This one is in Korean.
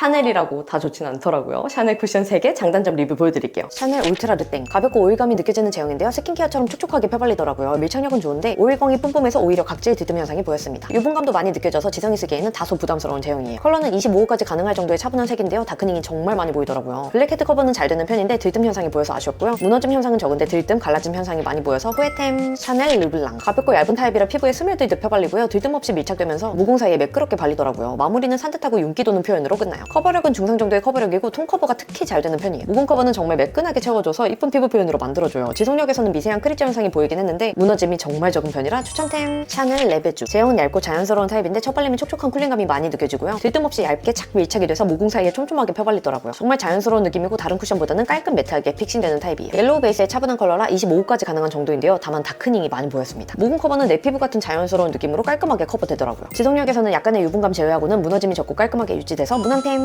샤넬이라고 다 좋진 않더라고요. 샤넬 쿠션 3개 장단점 리뷰 보여드릴게요. 샤넬 울트라 르땡 가볍고 오일감이 느껴지는 제형인데요. 스킨케어처럼 촉촉하게 펴발리더라고요. 밀착력은 좋은데 오일광이 뿜뿜해서 오히려 각질 뒤듬 현상이 보였습니다. 유분감도 많이 느껴져서 지성이 쓰기에는 다소 부담스러운 제형이에요. 컬러는 25호까지 가능할 정도의 차분한 색인데요. 다크닝이 정말 많이 보이더라고요. 블랙헤드 커버는 잘 되는 편인데 들뜸 현상이 보여서 아쉬웠고요. 무너짐 현상은 적은데 들뜸, 갈라짐 현상이 많이 보여서 후회템 샤넬 르블랑 가볍고 얇은 타입이라 피부에 스며들듯 펴발리고요. 들뜸 없이 밀착되면서 모공 사이에 매끄럽게 발리더라고요. 마무리는 산뜻하고 윤기 도는 표현으로 끝나요. 커버력은 중상 정도의 커버력이고 통 커버가 특히 잘 되는 편이에요. 모공 커버는 정말 매끈하게 채워줘서 이쁜 피부 표현으로 만들어줘요. 지속력에서는 미세한 크리처 현상이 보이긴 했는데 무너짐이 정말 적은 편이라 추천템 샤넬 레베주 제형은 얇고 자연스러운 타입인데 첫 발림이 촉촉한 쿨링감이 많이 느껴지고요. 들뜸 없이 얇게 착 밀착이 돼서 모공 사이에 촘촘하게 펴발리더라고요. 정말 자연스러운 느낌이고 다른 쿠션보다는 깔끔 매트하게 픽싱되는 타입이에요. 옐로우 베이스의 차분한 컬러라 25호까지 가능한 정도인데요. 다만 다크닝이 많이 보였습니다. 모공 커버는 내 피부 같은 자연스러운 느낌으로 깔끔하게 커버되더라고요. 지속력에서는 약간의 유분감 제외하고는 무너짐이 적고 깔끔하게 유지돼서 무난템